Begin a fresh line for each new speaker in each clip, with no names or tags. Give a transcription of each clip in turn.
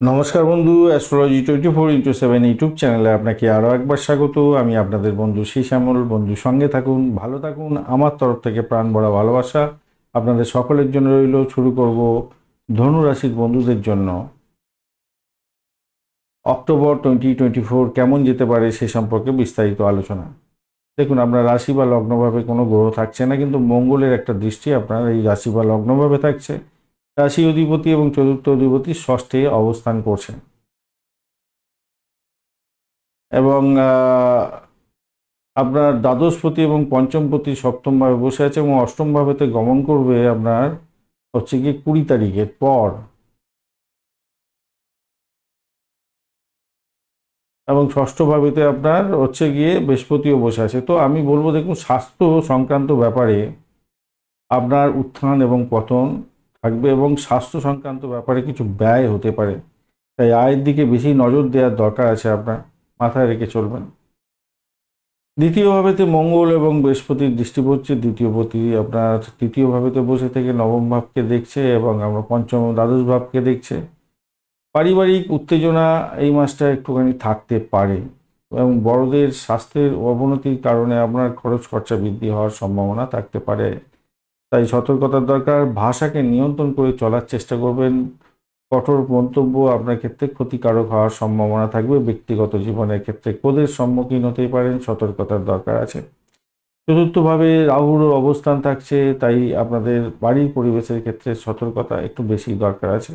নমস্কার বন্ধু astrology twenty four into seven YouTube চ্যানেলে আপনাকে আরও একবার স্বাগত। আমি আপনাদের বন্ধু শ্যামল বন্ধু, সঙ্গে থাকুন, ভালো থাকুন। আমার তরফ থেকে প্রাণ ভরা ভালোবাসা আপনাদের সকলের জন্য রইল। শুরু করব ধনু রাশির বন্ধুদের জন্য। অক্টোবর টোয়েন্টি টোয়েন্টি ফোর কেমন যেতে পারে সে সম্পর্কে বিস্তারিত আলোচনা। দেখুন, আপনার রাশি বা লগ্নভাবে কোনো গ্রহ থাকছে না, কিন্তু মঙ্গলের একটা দৃষ্টি আপনার এই রাশি বা লগ্নভাবে থাকছে। রাশি অধিপতি এবং চতুর্থ অধিপতি ষষ্ঠে অবস্থান করছেন। এবং আপনার দ্বাদশপতি এবং পঞ্চমপতি সপ্তমভাবে বসে আছে এবং অষ্টম ভাবেতে গমন করবে আপনার হচ্ছে গিয়ে কুড়ি তারিখের পর। এবং ষষ্ঠ ভাবেতে আপনার হচ্ছে গিয়ে বৃহস্পতিও বসে আছে। তো আমি বলব দেখুন, স্বাস্থ্য সংক্রান্ত ব্যাপারে আপনার উত্থান এবং পতন থাকবে এবং স্বাস্থ্য সংক্রান্ত ব্যাপারে কিছু ব্যয় হতে পারে। তাই আয়ের দিকে বেশি নজর দেওয়ার দরকার আছে আপনার, মাথায় রেখে চলবেন। দ্বিতীয় ভাবেতে মঙ্গল এবং বৃহস্পতির দৃষ্টি পড়ছে দ্বিতীয় পতি আপনার তৃতীয় ভাবেতে বসে থেকে নবম ভাবকে দেখছে এবং আমরা পঞ্চম দ্বাদশ ভাবকে দেখছে। পারিবারিক উত্তেজনা এই মাসটা একটুখানি থাকতে পারে এবং বড়দের স্বাস্থ্যের অবনতির কারণে আপনার খরচ খরচা বৃদ্ধি হওয়ার সম্ভাবনা থাকতে পারে। তাই সতর্কতার দরকার। ভাষাকে নিয়ন্ত্রণ করে চলার চেষ্টা করবেন। কঠোর মন্তব্য আপনার ক্ষেত্রে ক্ষতিকারক হওয়ার সম্ভাবনা থাকবে। ব্যক্তিগত জীবনের ক্ষেত্রে ক্রোধের সম্মুখীন হতেই পারেন, সতর্কতার দরকার আছে। চতুর্থভাবে রাহুর অবস্থান থাকছে, তাই আপনাদের বাড়ির পরিবেশের ক্ষেত্রে সতর্কতা একটু বেশি দরকার আছে।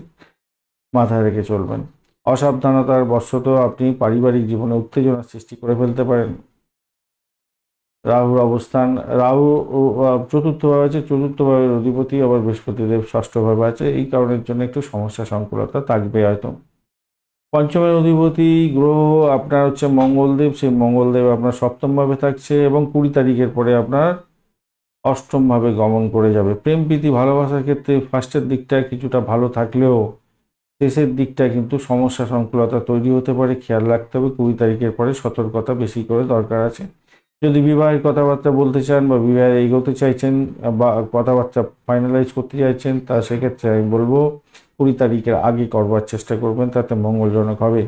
মাথায় রেখে চলবেন। অসাবধানতার বশত আপনি পারিবারিক জীবনে উত্তেজনা সৃষ্টি করে ফেলতে পারেন। রাহুর অবস্থান, রাহু চতুর্থভাবে আছে চতুর্থভাবের অধিপতি, আবার বৃহস্পতিদেব ষষ্ঠভাবে আছে, এই কারণের জন্য একটু সমস্যা সংকুলতা থাকবে হয়তো। পঞ্চমের অধিপতি গ্রহ, আপনার হচ্ছে মঙ্গলদেব, সেই মঙ্গলদেব আপনার সপ্তমভাবে থাকছে এবং কুড়ি তারিখের পরে আপনার অষ্টমভাবে গমন করে যাবে। প্রেম, প্রীতি, ভালোবাসার ক্ষেত্রে ফার্স্টের দিকটা কিছুটা ভালো থাকলেও শেষের দিকটা কিন্তু সমস্যা সংকুলতা তৈরি হতে পারে, খেয়াল রাখতে হবে, কুড়ি তারিখের পরে সতর্কতা বেশি করে দরকার আছে। যদি বিবাহের কথাবার্তা বলতে চান বা বিবাহে এগোতে চাইছেন বা কথাবার্তা ফাইনালাইজ করতে চাইছেন, তা সেক্ষেত্রে আমি বলব কুড়ি তারিখের আগে করবার চেষ্টা করবেন, তাতে মঙ্গলজনক হবে।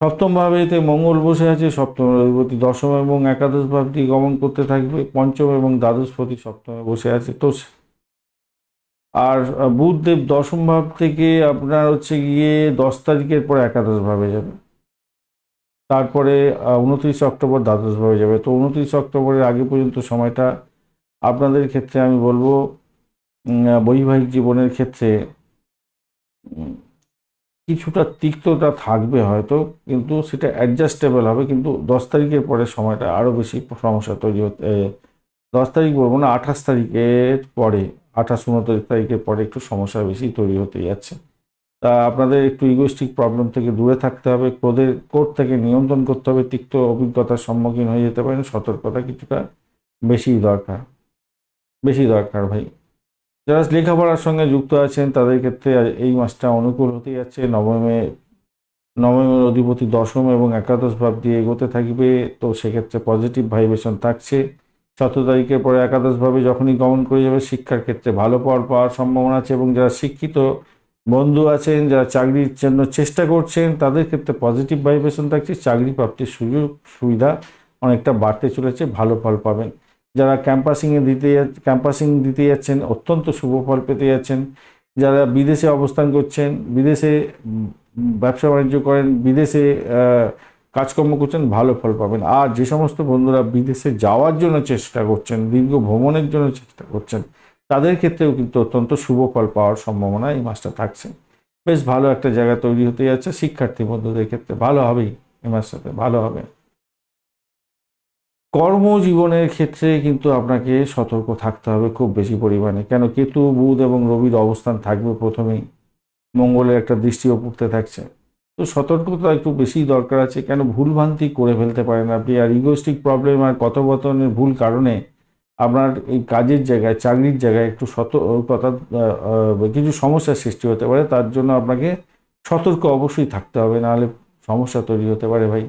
সপ্তম ভাবে এতে মঙ্গল বসে আছে, সপ্তম অধিপতি দশম এবং একাদশ ভাবটি গমন করতে থাকবে, পঞ্চম এবং দ্বাদশপতি সপ্তমে বসে আছে। তো আর বুধদেব দশম ভাব থেকে আপনার হচ্ছে গিয়ে দশ তারিখের পর একাদশ ভাবে যাবে। তারপরে উনত্রিশ অক্টোবর দ্বাদশ ভাবে যাবে। তো উনত্রিশ অক্টোবরের আগে পর্যন্ত সময়টা আপনাদের ক্ষেত্রে আমি বলব বৈবাহিক জীবনের ক্ষেত্রে কিছুটা তিক্ততা থাকবে হয়তো, কিন্তু সেটা অ্যাডজাস্টেবল হবে। কিন্তু দশ তারিখের পরে সময়টা আরও বেশি সমস্যা তৈরি হতে দশ তারিখ বলব না, আঠাশ তারিখের পরে, আঠাশ, উনত্রিশ তারিখের পরে একটু সমস্যা বেশি তৈরি হতে যাচ্ছে। তা আপনাদের একটু ইগোস্টিক প্রবলেম থেকে দূরে থাকতে হবে, ক্রোধের কোর্ট থেকে নিয়ন্ত্রণ করতে হবে, তিক্ত অভিজ্ঞতার সম্মুখীন হয়ে যেতে পারেন, সতর্কতা কিছুটা বেশি দরকার বেশি দরকার ভাই। যারা লেখাপড়ার সঙ্গে যুক্ত আছেন, তাদের ক্ষেত্রে এই মাসটা অনুকূল হতে যাচ্ছে। নবমে, নবমের অধিপতি দশম এবং একাদশ ভাব দিয়ে এগোতে থাকবে, তো সেক্ষেত্রে পজিটিভ ভাইব্রেশন থাকছে। সতেরো তারিখের পরে একাদশ ভাবে যখনই গমন করে যাবে, শিক্ষার ক্ষেত্রে ভালো ফল পাওয়ার সম্ভাবনা আছে এবং যারা শিক্ষিত বন্ধু আছেন, যারা চাকরির জন্য চেষ্টা করছেন, তাদের ক্ষেত্রে পজিটিভ ভাইব্রেশন থাকছে, চাকরি প্রাপ্তির সুযোগ সুবিধা অনেকটা বাড়তে চলেছে, ভালো ফল পাবেন। যারা ক্যাম্পাসিংয়ে দিতে ক্যাম্পাসিং দিতে যাচ্ছেন, অত্যন্ত শুভ ফল পেতে যাচ্ছেন। যারা বিদেশে অবস্থান করছেন, বিদেশে ব্যবসা বাণিজ্য করেন, বিদেশে কাজকর্ম করছেন, ভালো ফল পাবেন। আর যে সমস্ত বন্ধুরা বিদেশে যাওয়ার জন্য চেষ্টা করছেন, দীর্ঘ ভ্রমণের জন্য চেষ্টা করছেন তাদের ক্ষেত্রেও কিন্তু অত্যন্ত শুভ ফল পাওয়ার সম্ভাবনা এই মাসটা থাকছে। বেশ ভালো একটা জায়গা তৈরি হতে যাচ্ছে, শিক্ষার্থী বন্ধুদের ক্ষেত্রে ভালো হবেই এই মাসটাতে, ভালো হবে। কর্মজীবনের ক্ষেত্রে কিন্তু আপনাকে সতর্ক থাকতে হবে খুব বেশি পরিমাণে, কেন কেতু, বুধ এবং রবির অবস্থান থাকবে প্রথমেই। মঙ্গলের একটা দৃষ্টিও পড়তে থাকছে। তো সতর্কতা একটু বেশি দরকার আছে, কেন ভুলভ্রান্তি করে ফেলতে পারেন আপনি? আর ইগোস্টিক প্রবলেম আর কথোপকথনের ভুল কারণে আপনার এই কাজের জায়গায় চাকরির জায়গায় একটু সতর্কতা কিছু সমস্যার সৃষ্টি হতে পারে তার জন্য আপনাকে সতর্ক অবশ্যই থাকতে হবে নাহলে সমস্যা তৈরি হতে পারে ভাই।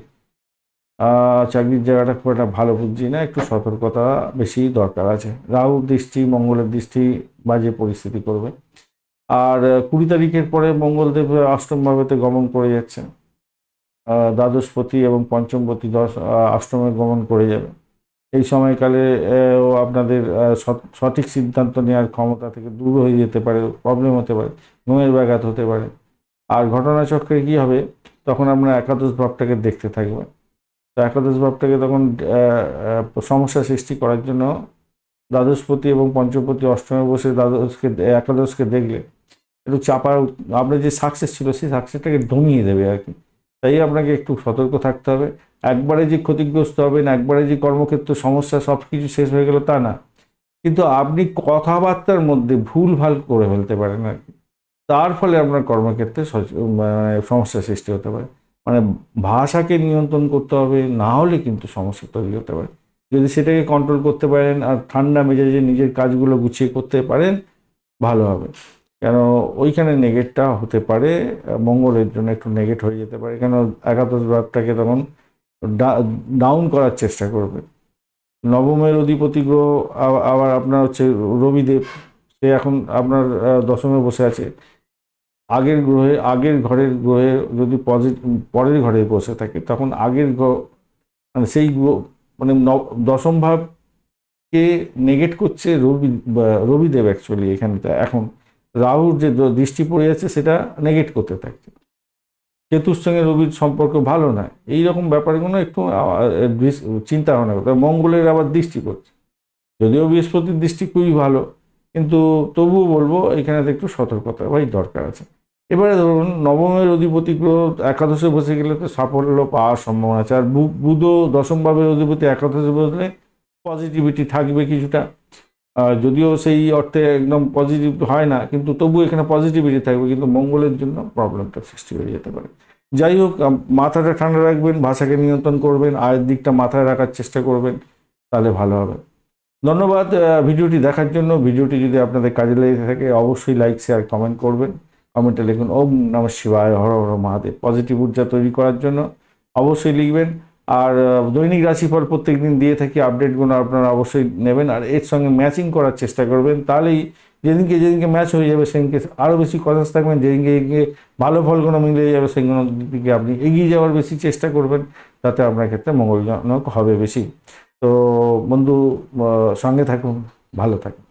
চাকরির জায়গাটা খুব একটা ভালো বুঝছি না একটু সতর্কতা বেশি দরকার আছে। রাহুর দৃষ্টি মঙ্গলের দৃষ্টি বাজে পরিস্থিতি করবে। আর কুড়ি তারিখের পরে মঙ্গলদেব অষ্টম ভাবেতে গমন করে যাচ্ছে আহ, দ্বাদশপতি এবং পঞ্চমপতি দশ অষ্টমে গমন করে যাবে এই সময়কালে ও আপনাদের সঠিক সিদ্ধান্ত নেওয়ার ক্ষমতা থেকে দূর হয়ে যেতে পারে প্রবলেম হতে পারে, ঘুমের ব্যাঘাত হতে পারে। আর ঘটনাচক্রে কি হবে? তখন আমরা একাদশ ভাবটাকে দেখতে থাকবে। তো একাদশ ভাবটাকে তখন সমস্যা সৃষ্টি করার জন্য দ্বাদশপতি এবং পঞ্চপতি অষ্টমে বসে দ্বাদশকে, একাদশকে দেখলে একটু চাপার আপনার যে সাকসেস ছিল, সেই সাকসেসটাকে দমিয়ে দেবে আর কি। তাই আপনাকে একটু সতর্ক থাকতে হবে। একবারে যে ক্ষতিগ্রস্ত হবেন, একবারে যে কর্মক্ষেত্র সমস্যা সব কিছু শেষ হয়ে গেল তা না। কিন্তু আপনি কথাবার্তার মধ্যে ভুল ভালো করে ফেলতে পারেন আর কি। তার ফলে আপনার কর্মক্ষেত্রে মানে সমস্যা সৃষ্টি হতে পারে। মানে ভাষাকে নিয়ন্ত্রণ করতে হবে, না হলে কিন্তু সমস্যা তৈরি হতে পারে। যদি সেটাকে কন্ট্রোল করতে পারেন আর ঠান্ডা মেজাজে নিজের কাজগুলো গুছিয়ে করতে পারেন, ভালো হবে। কেন ওইখানে নেগেটটা হতে পারে, মঙ্গলের জন্য একটু নেগেট হয়ে যেতে পারে। কেন একাদশ ভাবটাকে তখন ডাউন করার চেষ্টা করবে। নবমের অধিপতি গ্রহ আবার আপনার হচ্ছে রবিদেব, সে এখন আপনার দশমে বসে আছে। আগের গ্রহে, আগের ঘরের গ্রহে যদি পজিটিভ পরের ঘরে বসে থাকে, তখন আগের গ্রহ মানে সেই মানে দশম ভাবকে নেগেট করছে রবি রবিদেব অ্যাকচুয়ালি এখানে এখন রাহুর যে দৃষ্টি পড়ে যাচ্ছে, সেটা নেগেট করতে থাকছে। কেতুর সঙ্গে রবির সম্পর্ক ভালো নয়। এই রকম ব্যাপারগুলো একটু চিন্তা ভাবনা করতে মঙ্গলের আবার দৃষ্টি করছে। যদিও বৃহস্পতির দৃষ্টি খুবই ভালো, কিন্তু তবুও বলব এখানে তো একটু সতর্কতা ভাই দরকার আছে। এবারে ধরুন, নবমের অধিপতি গ্রহ একাদশে বসে গেলে তো সাফল্য পাওয়ার সম্ভাবনা আছে। আর বু- বুধও দশমভাবের অধিপতি একাদশে বসলে পজিটিভিটি থাকবে কিছুটা। যদিও সেই অর্থে একদম পজিটিভ হয় না, কিন্তু তবু এখানে পজিটিভিটি থাকবে, কিন্তু মঙ্গলের জন্য প্রবলেমটা সৃষ্টি হয়ে যেতে পারে। যাই হোক মাথাটা ঠান্ডা রাখবেন, ভাষাকে নিয়ন্ত্রণ করবেন, আয়ের দিকটা মাথায় রাখার চেষ্টা করবেন, তাহলে ভালো হবে। ধন্যবাদ ভিডিওটি দেখার জন্য। ভিডিওটি যদি আপনাদের কাজে লেগে থাকে, অবশ্যই লাইক শেয়ার কমেন্ট করবেন। কমেন্টে লিখুন, ওম নম শিবায়, হর হর মহাদেব। পজিটিভ ঊর্জা তৈরি করার জন্য অবশ্যই লিখবেন আর দৈনিক রাশিফল প্রত্যেক দিন দিয়ে থাকি আপডেটগুলো আপনারা অবশ্যই নেবেন। আর এর সঙ্গে ম্যাচিং করার চেষ্টা করবেন। তাহলেই যেদিনকে যেদিনকে ম্যাচ হয়ে যাবে, সেদিনকে আরও বেশি কনসাস থাকবেন। যেদিনকে ভালো ফলগুলো মিলে যাবে সেগুলোর দিকে আপনি এগিয়ে যাওয়ার বেশি চেষ্টা করবেন। তাতে আপনার ক্ষেত্রে মঙ্গলজনক হবে বেশি। তো বন্ধু সঙ্গে থাকুন, ভালো থাকুন।